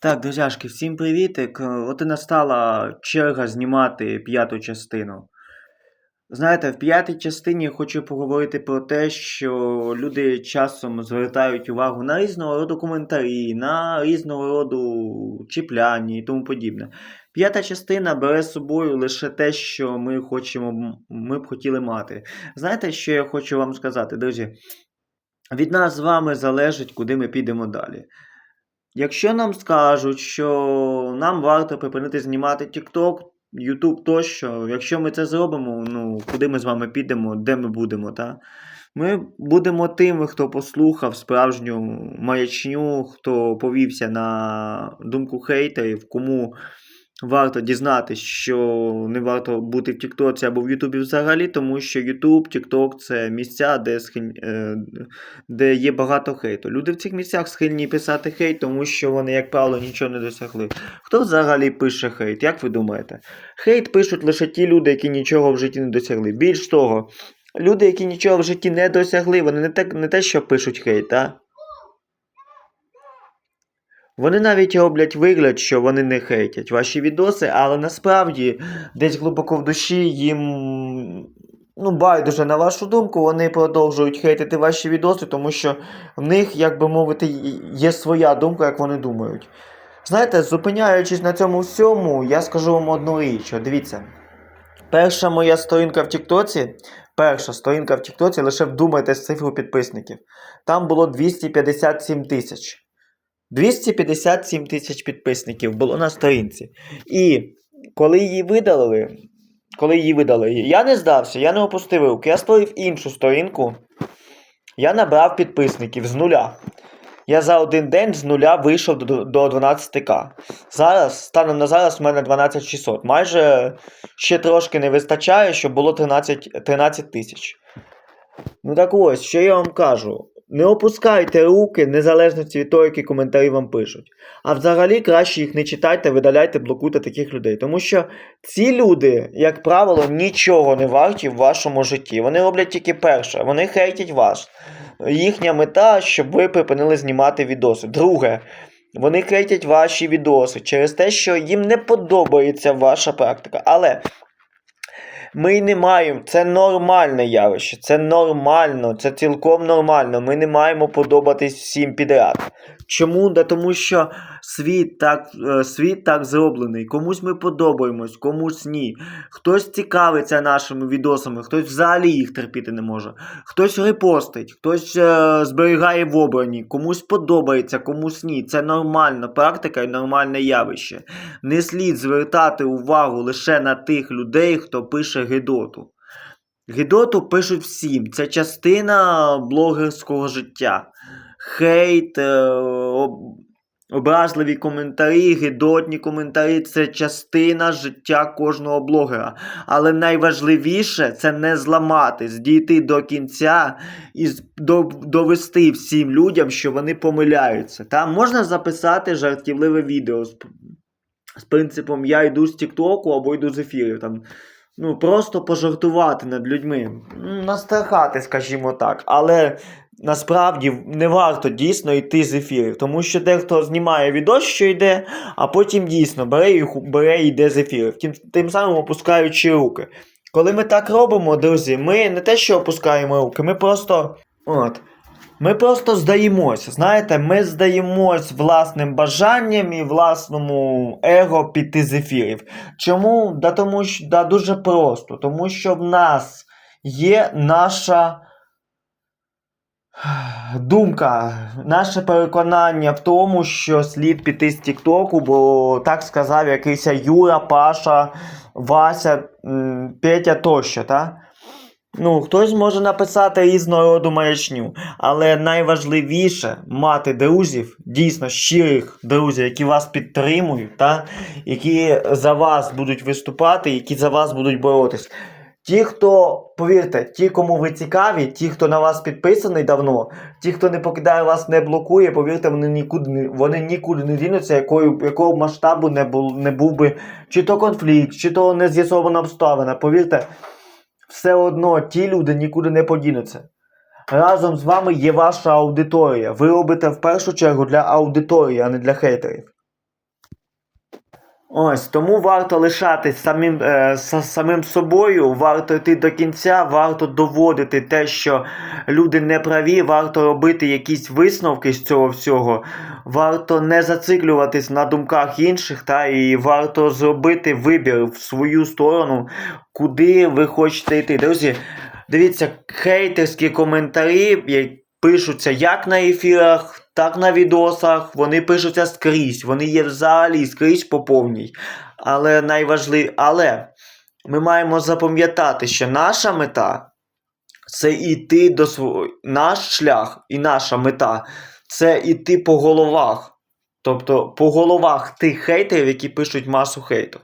Так, друзяшки, всім привітик. От і настала черга знімати п'яту частину. Знаєте, в п'ятій частині хочу поговорити про те, що люди часом звертають увагу на різного роду коментарі, на різного роду чіпляння і тому подібне. П'ята частина бере з собою лише те, що ми хочемо, ми б хотіли мати. Знаєте, що я хочу вам сказати, друзі? Від нас з вами залежить, куди ми підемо далі. Якщо нам скажуть, що нам варто припинити знімати TikTok, YouTube тощо, якщо ми це зробимо, ну куди ми з вами підемо, де ми будемо, та? Ми будемо тими, хто послухав справжню маячню, хто повівся на думку хейтерів, кому варто дізнатися, що не варто бути в Тіктоці або в Ютубі взагалі, тому що Ютуб, Тікток це місця, де, схиль... е, де є багато хейту. Люди в цих місцях схильні писати хейт, тому що вони, як правило, нічого не досягли. Хто взагалі пише хейт? Як ви думаєте? Хейт пишуть лише ті люди, які нічого в житті не досягли. Більш того, люди, які нічого в житті не досягли, вони не те, не те що пишуть хейт, а? Вони навіть роблять вигляд, що вони не хейтять ваші відоси, але насправді десь глибоко в душі їм ну, байдуже на вашу думку, вони продовжують хейтити ваші відоси, тому що в них, як би мовити, є своя думка, як вони думають. Знаєте, зупиняючись на цьому всьому, я скажу вам одну річ. Дивіться, перша моя сторінка в Тіктоці, перша сторінка в Тіктоці, лише вдумайтесь цифру підписників. Там було 257 тисяч. 257 тисяч підписників було на сторінці. І коли її видалили, коли її видали, я не здався, я не опустив руки, я створив іншу сторінку. Я набрав підписників з нуля. Я за один день з нуля вийшов до, до 12к. Зараз, станом на зараз, в мене 12600. Майже ще трошки не вистачає, щоб було 13 13 тисяч. Ну так ось, що я вам кажу. Не опускайте руки, незалежно від того, які коментарі вам пишуть. А взагалі краще їх не читайте, видаляйте, блокуйте таких людей. Тому що ці люди, як правило, нічого не варті в вашому житті. Вони роблять тільки перше, вони хейтять вас. Їхня мета, щоб ви припинили знімати відоси. Друге, вони хейтять ваші відоси через те, що їм не подобається ваша практика. Але ми не маємо, це нормальне явище, це нормально, це цілком нормально. Ми не маємо подобатись всім підряд. Чому? Да тому що світ так, е, світ так зроблений. Комусь ми подобаємось, комусь ні. Хтось цікавиться нашими відосами, хтось взагалі їх терпіти не може. Хтось репостить, хтось е, зберігає в обрані, комусь подобається, комусь ні. Це нормальна практика і нормальне явище. Не слід звертати увагу лише на тих людей, хто пише гидоту. Гидоту пишуть всім. Це частина блогерського життя. Хейт, е, об- образливі коментарі, гидотні коментарі це частина життя кожного блогера. Але найважливіше це не зламатись, дійти до кінця і довести всім людям, що вони помиляються. Там можна записати жартівливе відео з, з принципом я йду з Тіктоку або йду з ефірів. Там, ну, просто пожартувати над людьми, настрахати, скажімо так. Але насправді не варто дійсно йти з ефірів, тому що дехто знімає відос, що йде, а потім дійсно бере і, бере і йде з ефірів, тим, тим самим опускаючи руки. Коли ми так робимо, друзі, ми не те, що опускаємо руки, ми просто. От. Ми просто здаємося. Знаєте, ми здаємось власним бажанням і власному его піти з ефірів. Чому? Да тому що да, дуже просто. Тому що в нас є наша думка, наше переконання в тому, що слід піти з Тіктоку, бо так сказав якийсь Юра, Паша, Вася, Петя тощо, та? Ну, хтось може написати різного роду маячню, але найважливіше мати друзів, дійсно щирих друзів, які вас підтримують, та? які за вас будуть виступати, які за вас будуть боротись. Ті, хто, повірте, ті, кому ви цікаві, ті, хто на вас підписаний давно, ті, хто не покидає вас, не блокує, повірте, вони нікуди вони нікуди не дінуться, якою, якого масштабу не був, не був би чи то конфлікт, чи то не з'ясована обставина. Повірте, все одно ті люди нікуди не подінуться. Разом з вами є ваша аудиторія. Ви робите в першу чергу для аудиторії, а не для хейтерів. Ось тому варто лишатись самим, е, са- самим собою, варто йти до кінця, варто доводити те, що люди не праві, варто робити якісь висновки з цього всього, варто не зациклюватись на думках інших, та і варто зробити вибір в свою сторону, куди ви хочете йти. Друзі, дивіться, хейтерські коментарі пишуться як на ефірах, так на відосах. Вони пишуться скрізь. Вони є взагалі скрізь по повній. Але найважливіше, але ми маємо запам'ятати, що наша мета це йти до свого. Наш шлях і наша мета це йти по головах. Тобто по головах тих хейтерів, які пишуть масу хейту.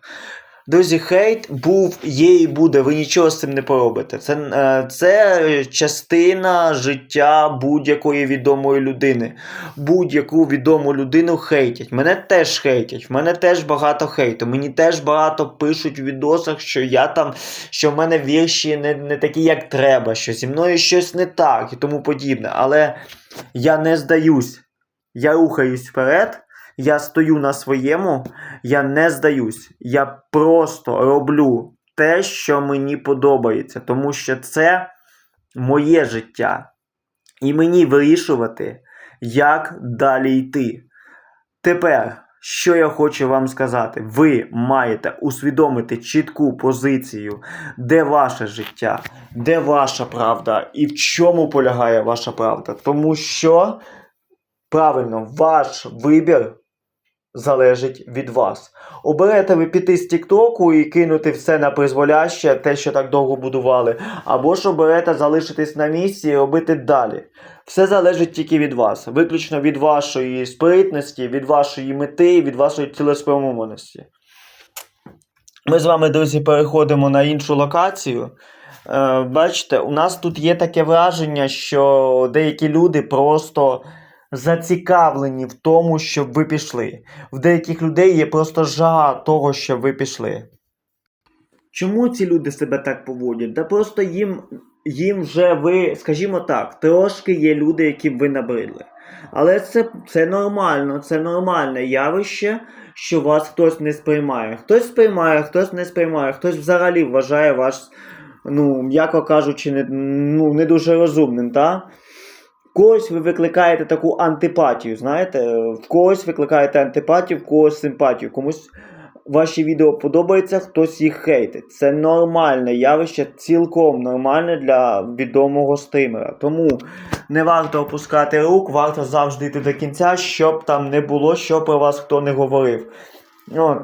Друзі, хейт був, є і буде, ви нічого з цим не поробите. Це, е, це частина життя будь-якої відомої людини. Будь-яку відому людину хейтять. Мене теж хейтять, в мене теж багато хейту. Мені теж багато пишуть в відосах, що я там, що в мене вірші не, не такі, як треба, що зі мною щось не так і тому подібне. Але я не здаюсь. Я рухаюсь вперед, я стою на своєму, я не здаюсь. Я просто роблю те, що мені подобається, тому що це моє життя. І мені вирішувати, як далі йти. Тепер, що я хочу вам сказати, ви маєте усвідомити чітку позицію, де ваше життя, де ваша правда і в чому полягає ваша правда. Тому що правильно, ваш вибір залежить від вас. Оберете ви піти з Тіктоку і кинути все на призволяще, те, що так довго будували, або ж оберете залишитись на місці і робити далі. Все залежить тільки від вас, виключно від вашої спритності, від вашої мети, від вашої цілеспрямованості. Ми з вами, друзі, переходимо на іншу локацію. Е, бачите, у нас тут є таке враження, що деякі люди просто зацікавлені в тому, щоб ви пішли. В деяких людей є просто жага того, щоб ви пішли. Чому ці люди себе так поводять? Та просто їм, їм вже ви, скажімо так, трошки є люди, яким ви набридли. Але це, це нормально, це нормальне явище, що вас хтось не сприймає. Хтось сприймає, хтось не сприймає, хтось взагалі вважає вас, ну, м'яко кажучи, не, ну, не дуже розумним, так? Когось ви викликаєте таку антипатію, знаєте, в когось викликаєте антипатію, в когось симпатію, комусь ваші відео подобаються, хтось їх хейтить. Це нормальне явище, цілком нормальне для відомого стримера. Тому не варто опускати рук, варто завжди йти до кінця, щоб там не було, що про вас хто не говорив. Ну,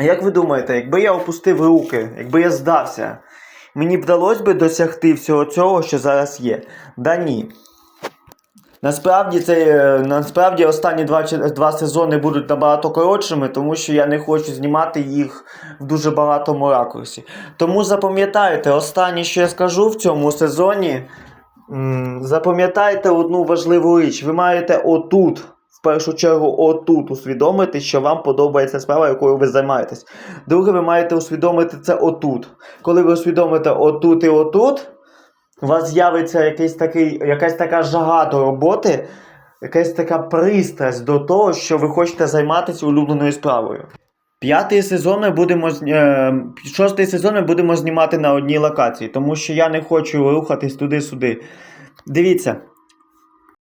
як ви думаєте, якби я опустив руки, якби я здався, мені вдалося би досягти всього цього, що зараз є? Да ні. Насправді це е, насправді останні два, два сезони будуть набагато коротшими, тому що я не хочу знімати їх в дуже багатому ракурсі. Тому запам'ятайте, останнє, що я скажу в цьому сезоні, запам'ятайте одну важливу річ. Ви маєте отут, в першу чергу, отут усвідомити, що вам подобається справа, якою ви займаєтесь. Друге, ви маєте усвідомити це отут. Коли ви усвідомите отут і отут у вас з'явиться якийсь такий, якась така жага до роботи, якась така пристрасть до того, що ви хочете займатися улюбленою справою. П'ятий сезон ми будемо е, шостий сезон ми будемо знімати на одній локації, тому що я не хочу рухатись туди-сюди. Дивіться,